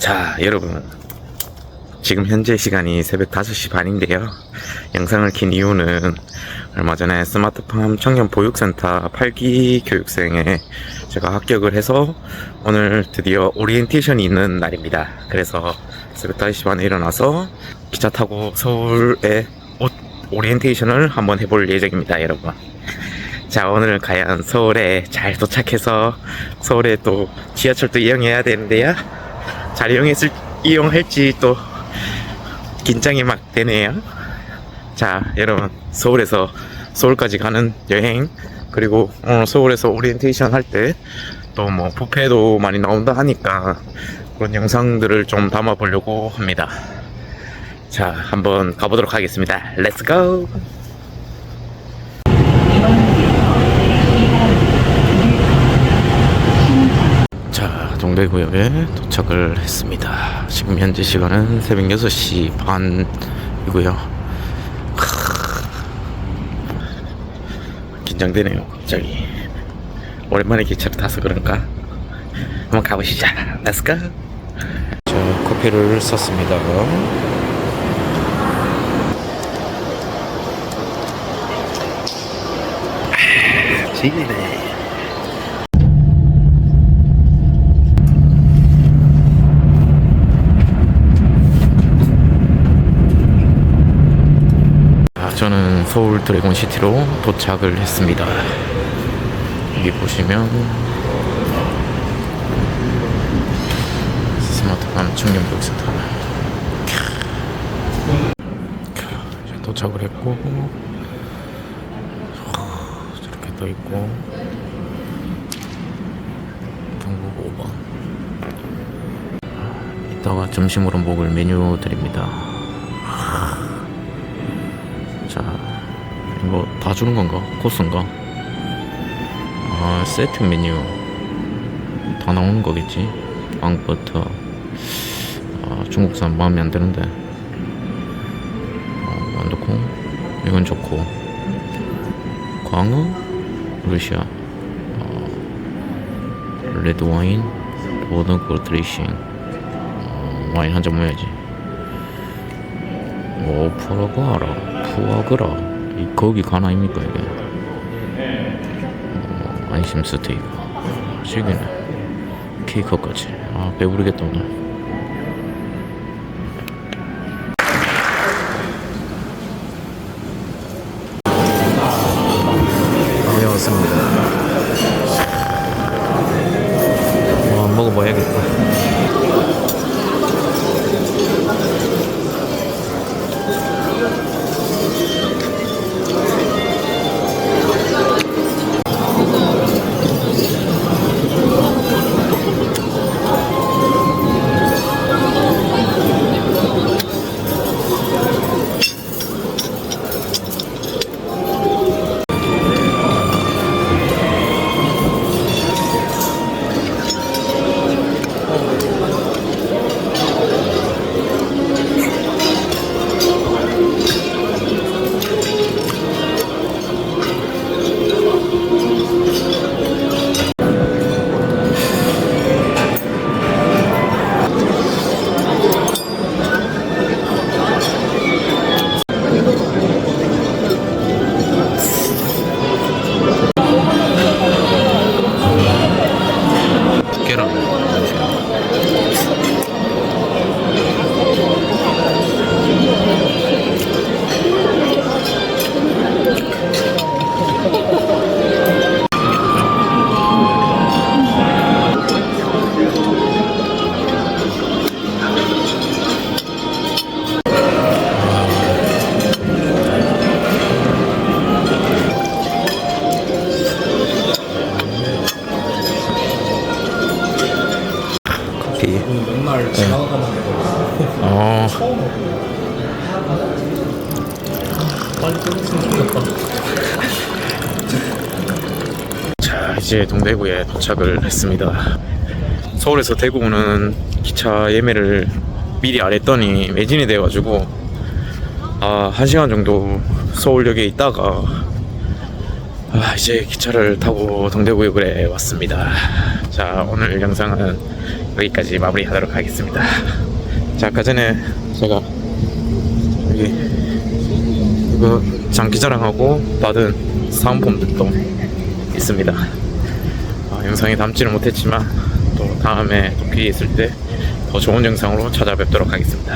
자, 여러분. 지금 현재 시간이 새벽 5시 반인데요. 영상을 킨 이유는 얼마 전에 스마트팜 청년 보육센터 8기 교육생에 제가 합격을 해서 오늘 드디어 오리엔테이션이 있는 날입니다. 그래서 새벽 5시 반에 일어나서 기차 타고 서울에 오- 오리엔테이션을 한번 해볼 예정입니다, 여러분. 자, 오늘 과연 서울에 잘 도착해서 서울에 또 지하철도 이용해야 되는데요. 잘 이용했을, 이용할지 또 긴장이 막 되네요. 자, 여러분, 서울에서 서울까지 가는 여행, 그리고 오늘 서울에서 오리엔테이션 할 때 또 뭐 부페도 많이 나온다 하니까 그런 영상들을 좀 담아 보려고 합니다. 자, 한번 가보도록 하겠습니다. 렛츠 고! 자, 동대구역에 도착을 했습니다. 지금 현재 시간은 새벽 6시 반이고요. 크... 긴장되네요, 갑자기. 오랜만에 기차를 타서 그런가? 한번 가보시죠. Let's go! 자, 커피를 샀습니다. 아, 지기네. 아, 저는 서울 드래곤시티로 도착을 했습니다. 여기 보시면 스마트팜 이제 도착을 했고 저렇게 떠 있고 경북 5번 이따가 점심으로 먹을 메뉴들입니다. 자, 이거 다 주는 건가? 코스인가? 아, 세트 메뉴. 다 나오는 거겠지? 빵버터. 아, 중국산 마음에 안 드는데. 어, 완두콩? 이건 좋고. 광어? 러시아. 어, 레드 와인? 보든콜 드레싱. 어, 와인 한 잔 먹어야지. 뭐 푸아그라. 푸아그라. 이 거기 가나입니까 이게? 어, 안심 스테이크. 시기네. 케이크까지. 아 배부르겠다 오늘 커피 맨날 지나가는 거어 빨리 끊었으면 좋겠다. 자, 이제 동대구에 도착을 했습니다. 서울에서 대구 오는 기차 예매를 미리 안 했더니 매진이 돼가지고 아, 한 시간 정도 서울역에 있다가 아, 이제 기차를 타고 동대구역에 왔습니다. 자, 오늘 영상은 여기까지 마무리하도록 하겠습니다. 자, 아까 전에 제가 여기 이거 장기 자랑하고 받은 사은품들도 있습니다. 아, 영상에 담지는 못했지만 또 다음에 또 기회 있을 때 더 좋은 영상으로 찾아뵙도록 하겠습니다.